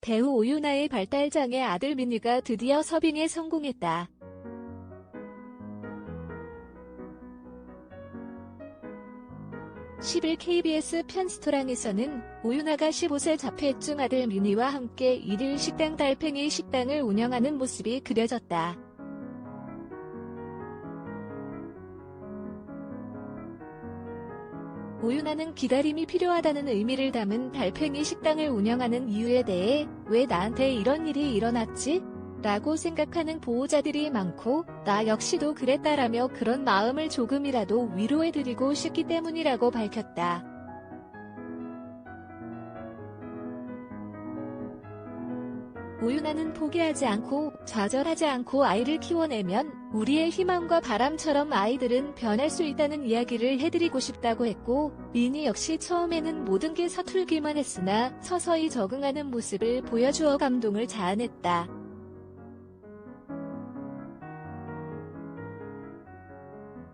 배우 오유나의 발달장애 아들 민희가 드디어 서빙에 성공했다. 10일 KBS 편스토랑에서는 오유나가 15세 자폐증 아들 민희와 함께 일일 식당 달팽이 식당을 운영하는 모습이 그려졌다. 오유나는 기다림이 필요하다는 의미를 담은 달팽이 식당을 운영하는 이유에 대해 왜 나한테 이런 일이 일어났지? 라고 생각하는 보호자들이 많고 나 역시도 그랬다라며 그런 마음을 조금이라도 위로해드리고 싶기 때문이라고 밝혔다. 오유나는 포기하지 않고 좌절하지 않고 아이를 키워내면 우리의 희망과 바람처럼 아이들은 변할 수 있다는 이야기를 해드리고 싶다고 했고 미니 역시 처음에는 모든 게 서툴기만 했으나 서서히 적응하는 모습을 보여주어 감동을 자아냈다.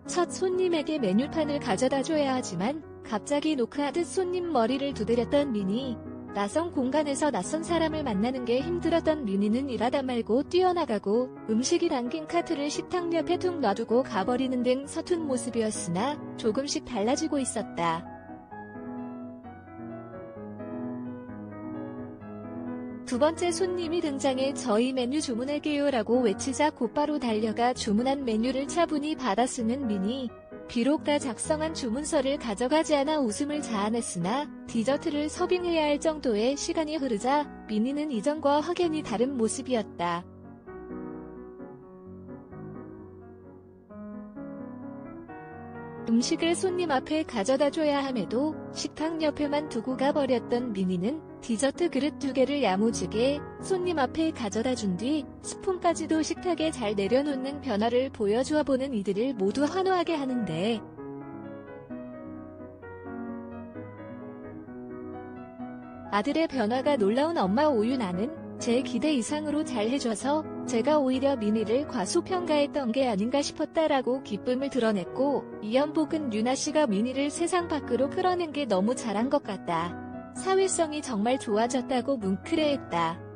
첫 손님에게 메뉴판을 가져다 줘야 하지만 갑자기 노크하듯 손님 머리를 두드렸던 미니. 낯선 공간에서 낯선 사람을 만나는 게 힘들었던 미니는 일하다 말고 뛰어나가고 음식이 담긴 카트를 식탁 옆에 툭 놔두고 가버리는 등 서툰 모습이었으나 조금씩 달라지고 있었다. 두 번째 손님이 등장해 저희 메뉴 주문할게요라고 외치자 곧바로 달려가 주문한 메뉴를 차분히 받아 쓰는 미니. 비록 다 작성한 주문서를 가져가지 않아 웃음을 자아냈으나 디저트를 서빙해야 할 정도의 시간이 흐르자 미니는 이전과 확연히 다른 모습이었다. 음식을 손님 앞에 가져다 줘야 함에도 식탁 옆에만 두고 가버렸던 미니는 디저트 그릇 두 개를 야무지게 손님 앞에 가져다 준 뒤 스푼까지도 식탁에 잘 내려놓는 변화를 보여주어 보는 이들을 모두 환호하게 하는데 아들의 변화가 놀라운 엄마 오윤아는 제 기대 이상으로 잘 해줘서 제가 오히려 미니를 과소평가했던 게 아닌가 싶었다라고 기쁨을 드러냈고 이연복은 유나 씨가 미니를 세상 밖으로 끌어낸 게 너무 잘한 것 같다. 사회성이 정말 좋아졌다고 뭉클해했다.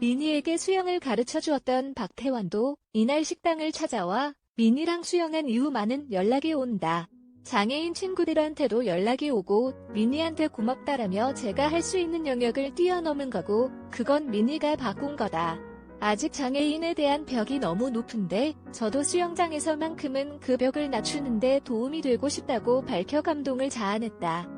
미니에게 수영을 가르쳐 주었던 박태환도 이날 식당을 찾아와 미니랑 수영한 이후 많은 연락이 온다. 장애인 친구들한테도 연락이 오고 미니한테 고맙다라며 제가 할 수 있는 영역을 뛰어넘은 거고 그건 미니가 바꾼 거다. 아직 장애인에 대한 벽이 너무 높은데 저도 수영장에서만큼은 그 벽을 낮추는데 도움이 되고 싶다고 밝혀 감동을 자아냈다.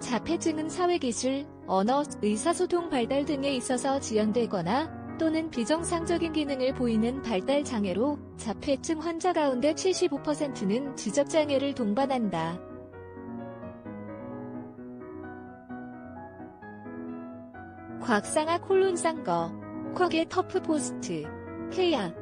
자폐증은 사회기술, 언어, 의사소통 발달 등에 있어서 지연되거나 또는 비정상적인 기능을 보이는 발달 장애로 자폐증 환자 가운데 75%는 지적장애를 동반한다. 곽상아 콜론상거 쿼게 터프 포스트 케야